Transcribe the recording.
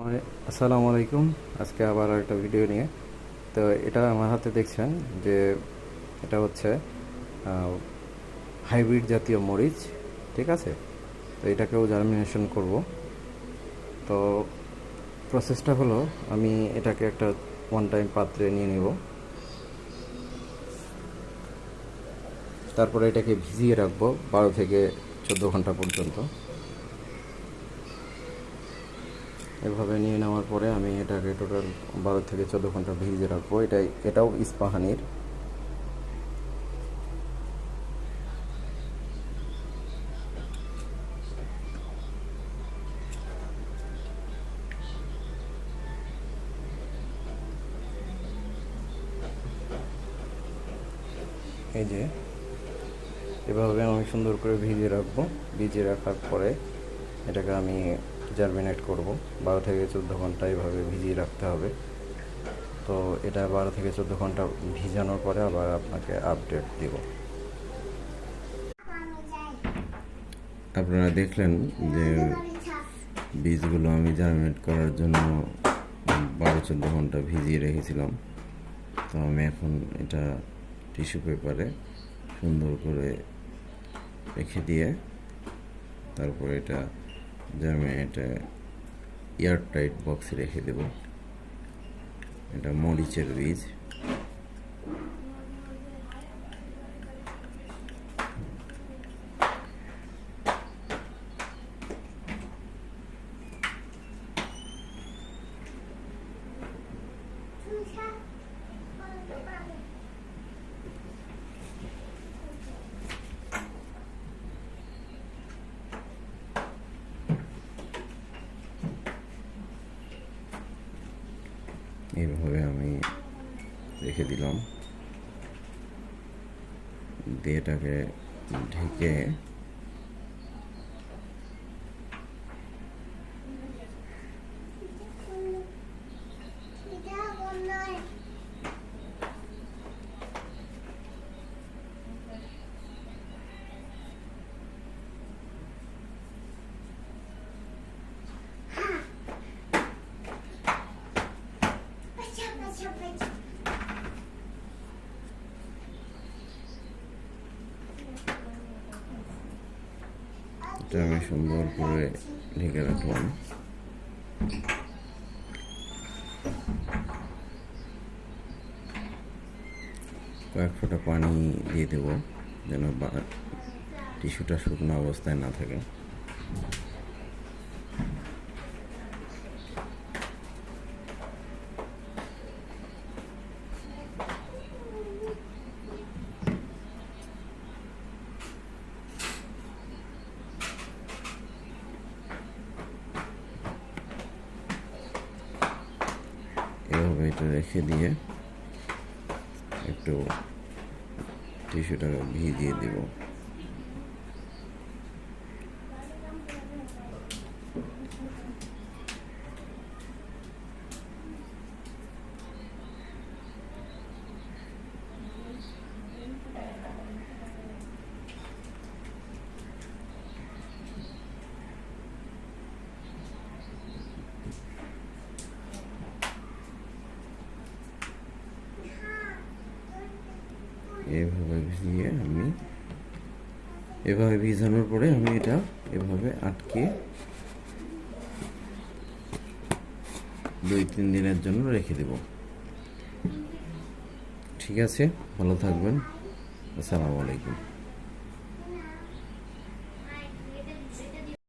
আসসালামু আলাইকুম। আজকে আবার একটা ভিডিও নিয়ে। তো এটা আমার হাতে দেখছেন যে এটা হচ্ছে হাইব্রিড জাতীয় মরিচ, ঠিক আছে? তো এটাকেও জার্মিনেশন করব। তো প্রসেসটা হলো, আমি এটাকে একটা ওয়ান টাইম পাত্রে নিয়ে নেব। তারপরে এটাকে ভিজিয়ে রাখব বারো থেকে চোদ্দ ঘণ্টা পর্যন্ত। এভাবে নিয়ে নেওয়ার পরে আমি এটাকে টোটাল বারো থেকে চোদ্দ ঘণ্টা ভিজিয়ে রাখব। এটাই, এটাও ইস্পাহানির। এই যে, এভাবে আমি সুন্দর করে ভিজিয়ে রাখব। ভিজিয়ে রাখার পরে এটাকে আমি জার্মিনেট করব। বারো থেকে চোদ্দ ঘণ্টা এভাবে ভিজিয়ে রাখতে হবে। তো এটা বারো থেকে চোদ্দ ঘণ্টা ভিজানোর পরে আবার আপনাকে আপডেট দেব। আপনারা দেখলেন যে বীজগুলো আমি জার্মিনেট করার জন্য বারো চোদ্দ ঘণ্টা ভিজিয়ে রেখেছিলাম। তো আমি এখন এটা টিস্যু পেপারে সুন্দর করে রেখে দিয়ে তারপরে এটা জার্মিনেটে এয়ার টাইট বক্সে রেখে দেব। এটা মরিচের বীজ। এইভাবে আমি রেখে দিলাম। দিয়ে এটাকে ঢেকে এটা আমি সুন্দর করে ঢেকে রাখলাম। কয়েক ফোঁটা পানি দিয়ে দেবো, যেন টিস্যুটা শুকনো অবস্থায় না থাকে। এভাবে এটা রেখে দিয়ে একটু টিস্যুটাকে ভিজিয়ে দেব। এভাবে ভিজিয়ে আমি, এভাবে ভিজানোর পরে আমি এটা এভাবে আটকে দুই তিন দিনের জন্য রেখে দেব। ঠিক আছে, ভালো থাকবেন। আসসালামু আলাইকুম।